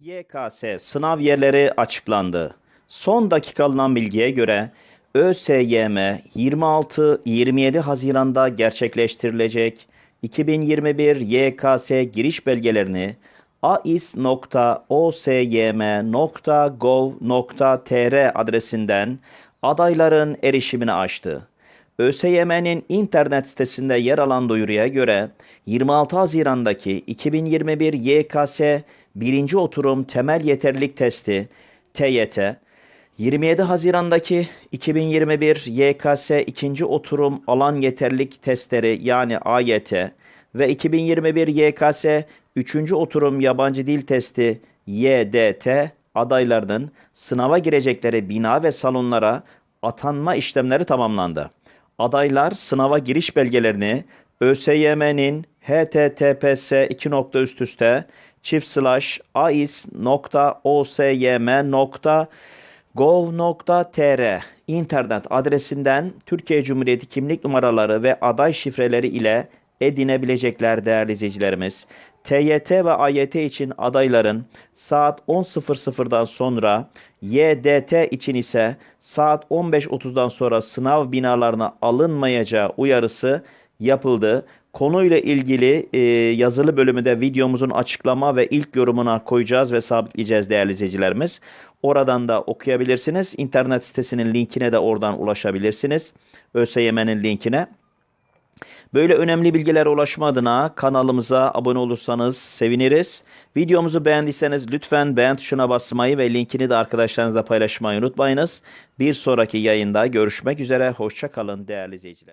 YKS sınav yerleri açıklandı. Son dakika alınan bilgiye göre ÖSYM 26-27 Haziran'da gerçekleştirilecek 2021 YKS giriş belgelerini ais.osym.gov.tr adresinden adayların erişimine açtı. ÖSYM'nin internet sitesinde yer alan duyuruya göre 26 Haziran'daki 2021 YKS 1. oturum temel yeterlilik testi TYT, 27 Haziran'daki 2021 YKS 2. oturum alan yeterlilik testleri yani AYT ve 2021 YKS 3. oturum yabancı dil testi YDT adaylarının sınava girecekleri bina ve salonlara atanma işlemleri tamamlandı. Adaylar sınava giriş belgelerini ÖSYM'nin https 2 nokta üst üste çift slash ais.osym.gov.tr internet adresinden Türkiye Cumhuriyeti kimlik numaraları ve aday şifreleri ile edinebilecekler değerli izleyicilerimiz. TYT ve AYT için adayların saat 10.00'dan sonra, YDT için ise saat 15.30'dan sonra sınav binalarına alınmayacağı uyarısı yapıldı. Konuyla ilgili e, yazılı bölümü de videomuzun açıklama ve ilk yorumuna koyacağız ve sabitleyeceğiz değerli izleyicilerimiz. Oradan da okuyabilirsiniz. İnternet sitesinin linkine de oradan ulaşabilirsiniz. ÖSYM'nin linkine. Böyle önemli bilgilere ulaşma adına kanalımıza abone olursanız seviniriz. Videomuzu beğendiyseniz lütfen beğen tuşuna basmayı ve linkini de arkadaşlarınızla paylaşmayı unutmayınız. Bir sonraki yayında görüşmek üzere. Hoşça kalın değerli izleyiciler.